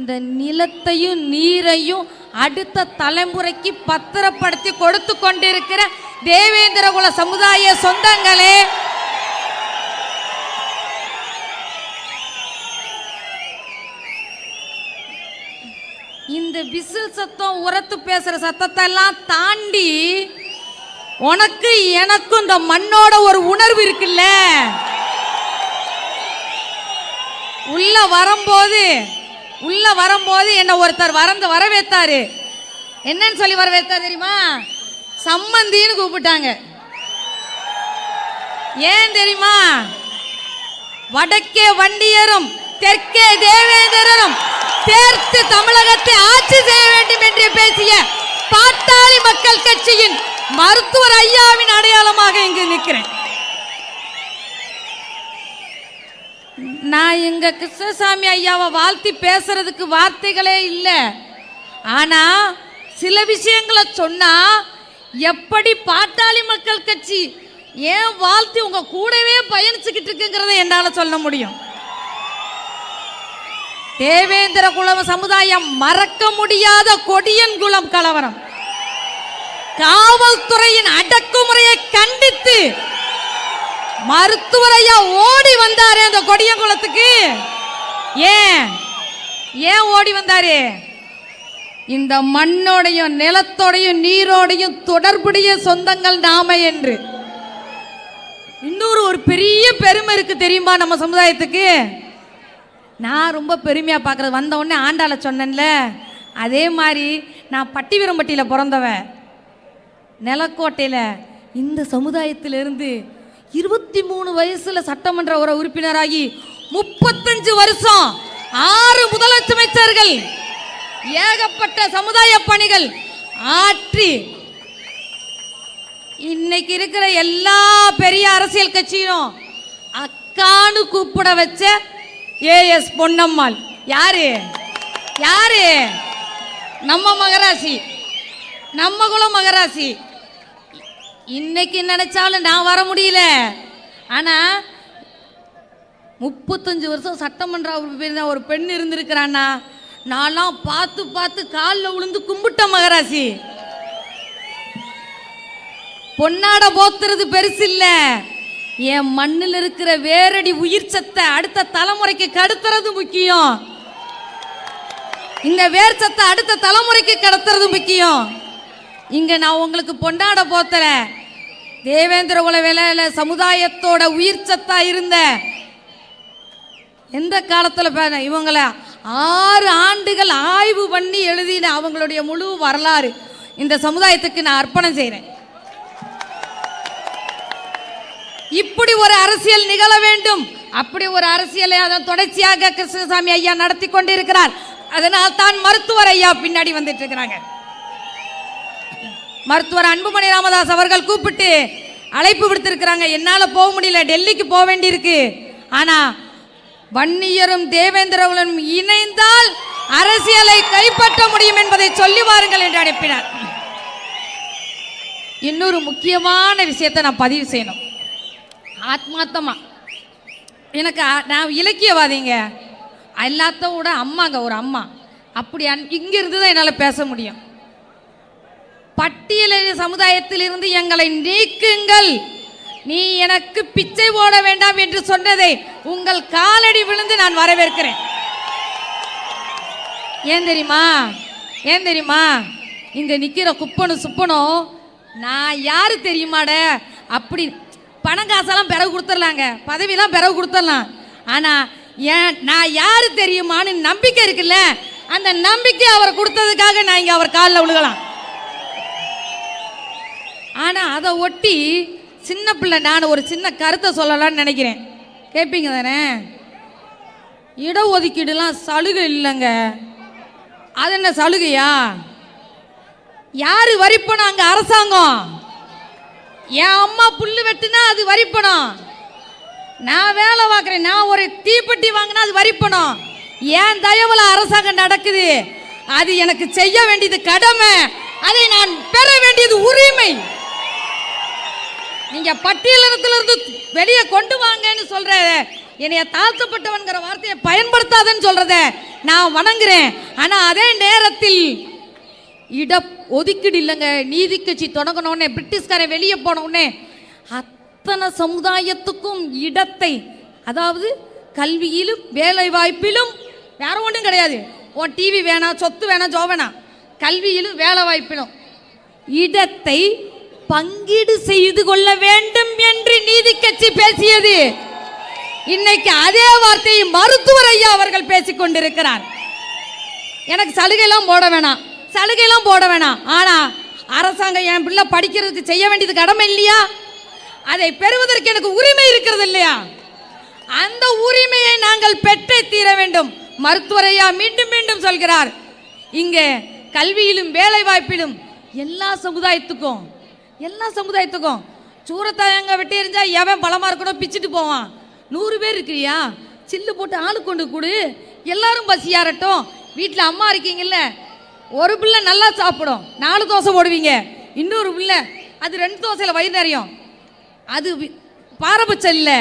இந்த நிலத்தையும் நீரையும் அடுத்த தலைமுறைக்கு பத்திரப்படுத்தி கொடுத்து கொண்டிருக்கிற தேவேந்திர குல சமுதாய சொந்தங்களே. இந்த விசில் சத்தம் உரத்து பேசுற சத்தத்தை எல்லாம் தாண்டி உனக்கு எனக்கும் இந்த மண்ணோட ஒரு உணர்வு இருக்குல்ல. உள்ள வரும்போது உள்ள வரும்போது என்ன ஒருத்தர் வரந்து வரவேத்தாரு என்னன்னு சொல்லி வரவேத்தார் தெரியுமா? சம்மந்தின்னு கூப்பிட்டாங்க. ஏன் தெரியுமா? வடக்கே வண்டியரும் தெற்கே தேவேந்திரரும் சேர்த்து தமிழகத்தை ஆட்சி செய்ய வேண்டும் என்று பேசிய பாட்டாளி மக்கள் கட்சியின் மருத்துவர் ஐயாவின் அடையாளமாக இங்கு நிற்கிறேன். நான் எங்க கிருஷ்ணசாமி ஐயாவை வாழ்த்தி பேசுறதுக்கு வார்த்தைகளே இல்லை. ஆனா சில விஷயங்களை சொன்னா எப்படி பாட்டாளி மக்கள் கட்சி ஏன் வாழ்த்தி உங்க கூடவே பயணிச்சுக்கிட்டு இருக்குங்கிறத என்னால சொல்ல முடியும். தேவேந்திர குலம் சமுதாயம் மறக்க முடியாத கொடியன் குலம் கலவரம். காவல்துறையின் அடக்குமுறையை கண்டித்து மருத்துவர் ஐயா ஓடி வந்தாரு அந்த கொடியங்குளத்துக்கு? ஏன்? ஏன் ஓடி வந்தாரு? இந்த மண்ணோடையும் நிலத்தோடையும் நீரோடையும் தொடர்புடைய சொந்தங்கள் நாம என்று. இன்னொரு ஒரு பெரிய பெருமை இருக்கு தெரியுமா நம்ம சமுதாயத்துக்கு? நான் ரொம்ப பெருமையா பார்க்கறது. வந்த உடனே ஆண்டாள சொன்னேன்ல அதே மாதிரி நான் பட்டிவீரம்பட்டியில் பிறந்தவன். நிலக்கோட்டையில் இந்த சமுதாயத்திலிருந்து இருபத்தி மூணு வயசுல சட்டமன்ற ஒரு உறுப்பினராகி முப்பத்தஞ்சு வருஷம் ஆறு முதலமைச்சர்கள் ஏகப்பட்ட சமுதாய பணிகள் ஆற்றி இன்னைக்கு இருக்கிற எல்லா பெரிய அரசியல் கட்சியும் அக்கான்னு கூப்பிட வச்ச ஏஎஸ் பொன்னம்மாள். யாரு? யாரு? நம்ம மகராசி. நம்ம குலம் மகராசி. இன்னைக்கு நினைச்சாலும் நான் வர முடியல. ஆனா முப்பத்தஞ்சு வருஷம் சட்டமன்ற உறுப்பினர் ஒரு பெண் இருந்திருக்கிறான்னா நான்லாம் பார்த்து பார்த்து காலில் விழுந்து கும்பிட்ட மகராசி. பொன்னாட போத்துறது பெருசு இல்லை. என் மண்ணில் இருக்கிற வேரடி உயிர் சத்தை அடுத்த தலைமுறைக்கு கடத்துறது முக்கியம். இந்த வேர் சத்தை அடுத்த தலைமுறைக்கு கடத்துறது முக்கியம். இங்க நான் உங்களுக்கு பொண்டாட போத்தல. தேவேந்திர குல வேலையில சமுதாயத்தோட உயிர் சத்தா இருந்த. எந்த காலத்துல பாருங்க இவங்களை ஆறு ஆண்டுகள் ஆய்வு பண்ணி எழுதின அவங்களுடைய முழு வரலாறு. இந்த சமுதாயத்துக்கு நான் அர்ப்பணம் செய்கிறேன் இப்படி ஒரு அரசியல் நிகழ வேண்டும். அப்படி ஒரு அரசியலை அதன் தொடர்ச்சியாக கிருஷ்ணசாமி ஐயா நடத்தி கொண்டிருக்கிறார். அதனால் தான் மருத்துவர் ஐயா பின்னாடி வந்துட்டு இருக்கிறாங்க. மருத்துவர் அன்புமணி ராமதாஸ் அவர்கள் கூப்பிட்டு அழைப்பு விடுத்திருக்கிறாங்க. என்னால் போக முடியல. டெல்லிக்கு போக வேண்டியிருக்கு. ஆனால் வன்னியரும் தேவேந்திரவனும் இணைந்தால் அரசியலை கைப்பற்ற முடியும் என்பதை சொல்லி வாருங்கள் என்று அனுப்பினார். இன்னொரு முக்கியமான விஷயத்தை நான் பதிவு செய்யணும். ஆத்மார்த்தமா. எனக்கு நான் இலக்கியவாதிங்க. எல்லாத்த விட அம்மாங்க ஒரு அம்மா. அப்படி அன் இங்கிருந்து தான் என்னால் பேச முடியும். பட்டியலின சமுதாயத்திலிருந்து எங்களை நீக்குங்கள். நீ எனக்கு பிச்சை போட வேண்டாம் என்று சொன்னதை உங்கள் காலடி விழுந்து நான் வரவேற்கிறேன். ஏன் தெரியுமா? ஏன் தெரியுமா? இங்க நிக்கிற குப்பனும் சுப்பனும் நான் யாரு தெரியுமாட? அப்படி பணம் காசெல்லாம் பிறகு கொடுத்துடலாங்க. பதவியெல்லாம் பிறகு கொடுத்துடலாம். ஆனா ஏன் நான் யாரு தெரியுமான்னு நம்பிக்கை இருக்குல்ல? அந்த நம்பிக்கை அவர் கொடுத்ததுக்காக நான் இங்க அவர் காலில் விழுகலாம். ஆனால் அதை ஒட்டி சின்ன பிள்ளை நான் ஒரு சின்ன கருத்தை சொல்லலாம்னு நினைக்கிறேன். கேட்பீங்க தானே? இடஒதுக்கீடுலாம் சலுகை இல்லைங்க. அது என்ன சலுகையா? யார் வரிப்பணம் அங்கே அரசாங்கம். என் அம்மா புல்லு வெட்டுனா அது வரிப்பணம் நான் வேலை பார்க்குறேன். நான் ஒரு தீப்பெட்டி வாங்கினா அது வரிப்பணம் ஏன் தயவில் அரசாங்கம் நடக்குது? அது எனக்கு செய்ய வேண்டியது கடமை. அதை நான் பெற வேண்டியது உரிமை. நீங்க பட்டியலினத்திலிருந்து வெளியே கொண்டு வாங்கன்னு சொல்ற என்னைய தாழ்த்தப்பட்டவன்கிற வார்த்தையை பயன்படுத்தாதன்னு சொல்றத நான் வணங்குறேன். ஆனா அதே நேரத்தில் இட ஒதுக்கீடு இல்லைங்க. நீதி கட்சி தொடங்கினோடனே பிரிட்டிஷ்காரன் வெளியே போனவுடனே அத்தனை சமுதாயத்துக்கும் இடத்தை அதாவது கல்வியிலும் வேலை வாய்ப்பிலும் வேற ஒன்றும் கிடையாது. உன் டிவி வேணாம் சொத்து வேணாம் ஜோ வேணாம். கல்வியிலும் வேலை வாய்ப்பிலும் இடத்தை பங்கீடு செய்து கொள்ள வேண்டும் என்று நீதி கட்சி பேசியது. இன்னைக்கு அதே வார்த்தையை மருத்துவர் ஐயா அவர்கள் பேசிக் கொண்டிருக்கிறார். எனக்கு சலுகைலாம் போட வேணாம். சலுகைலாம் போட வேணாம். ஆனா அரசாங்கம் என் பிள்ளை படிக்கிறதுக்கு செய்ய வேண்டியது கடமை இல்லையா? அதை பெறுவதற்கு எனக்கு உரிமை இருக்கிறது இல்லையா? அந்த உரிமையை நாங்கள் பெற்றே தீர வேண்டும். மருத்துவரையா மீண்டும் மீண்டும் சொல்கிறார். இங்கே கல்வியிலும் வேலை வாய்ப்பிலும் எல்லா சமுதாயத்துக்கும் எல்லா சமுதாயத்துக்கும். சூரத்தாயங்க வெட்டி எறிஞ்சா எவன் பலமா இருக்கணும் பிச்சுட்டு போவான். நூறு பேர் இருக்கிறியா? சில்லு போட்டு ஆளு கொண்டு கொடு. எல்லாரும் பசியாரட்டும் வீட்டில் அம்மா இருக்கீங்கல்ல? ஒரு பிள்ளை நல்லா சாப்பிடும். நாலு தோசை போடுவீங்க. இன்னொரு பிள்ளை அது ரெண்டு தோசையில் வயிறு நிறையும். அது வி- பாரபட்சம் இல்லை.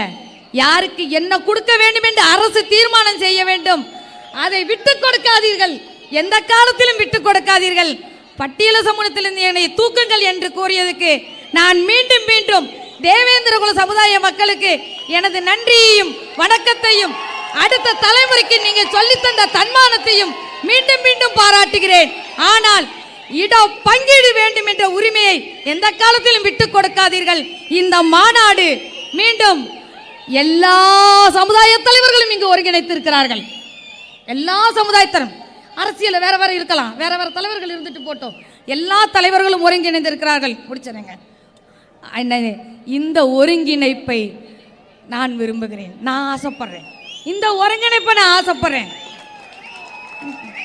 யாருக்கு என்ன கொடுக்க வேண்டும் என்று அரசு தீர்மானம் செய்ய வேண்டும். அதை விட்டு கொடுக்காதீர்கள். எந்த காலத்திலும் விட்டு கொடுக்காதீர்கள். பட்டியல சமூகத்திலிருந்து என்னை தூக்குங்கள் என்று கூறியதுக்கு நான் மீண்டும் மீண்டும் தேவேந்திர குல சமுதாய மக்களுக்கு எனது நன்றியையும் வணக்கத்தையும் அடுத்த தலைமுறைக்கு நீங்க சொல்லித் தந்த தன்மானத்தையும் மீண்டும் மீண்டும் பாராட்டுகிறேன். ஆனால் இடம் பங்கீடு வேண்டும் என்ற உரிமையை எந்த காலத்திலும் விட்டு கொடுக்காதீர்கள். இந்த மாநாடு மீண்டும் எல்லா சமுதாய தலைவர்களும் இங்கு ஒருங்கிணைத்திருக்கிறார்கள். எல்லா சமுதாயத்தரும். அரசியலில் வேற வேற இருக்கலாம். வேற வேற தலைவர்கள் இருந்துட்டு போட்டோம். எல்லா தலைவர்களும் ஒருங்கிணைந்திருக்கிறார்கள். முடிச்சிருங்க என்ன, இந்த ஒருங்கிணைப்பை நான் விரும்புகிறேன். நான் ஆசைப்படுறேன். இந்த ஒருங்கிணைப்பை நான் ஆசைப்படுறேன்.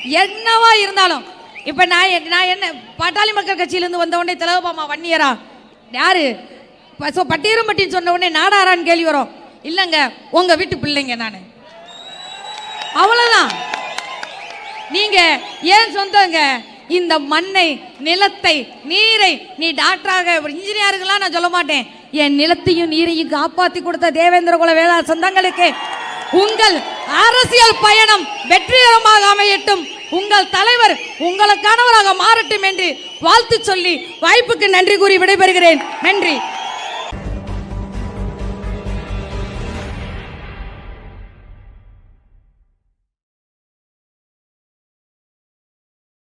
என்னவா இருந்தாலும் இப்ப நான் நான் என்ன பாட்டாளி மக்கள் கட்சியிலேருந்து வந்த உடனே திலகபாமா வன்னியரா? யாரு? ப- so பட்டியரம்பட்டின்னு சொன்ன உடனே நாடாரான்னு கேள்வி வரும். இல்லைங்க உங்க வீட்டு பிள்ளைங்க நான். அவ்வளவுதான். நீங்க ஏன் சொந்தங்க? இந்த மண்ணை நிலத்தை நீரை நீ டாக்டராக ஒரு இன்ஜினியருங்களாம் நான் சொல்ல மாட்டேன். என் நிலத்தையும் நீரையும் காப்பாத்தி கொடுத்த தேவேந்திர குல வேளா சொந்தங்களுக்கு உங்கள் அரசியல் பயணம் வெற்றிகரமாக அமையட்டும். உங்கள் தலைவர் உங்களுக்கானவராக மாறட்டும் என்று வாழ்த்து சொல்லி வாய்ப்புக்கு நன்றி கூறி விடைபெறுகிறேன். நன்றி.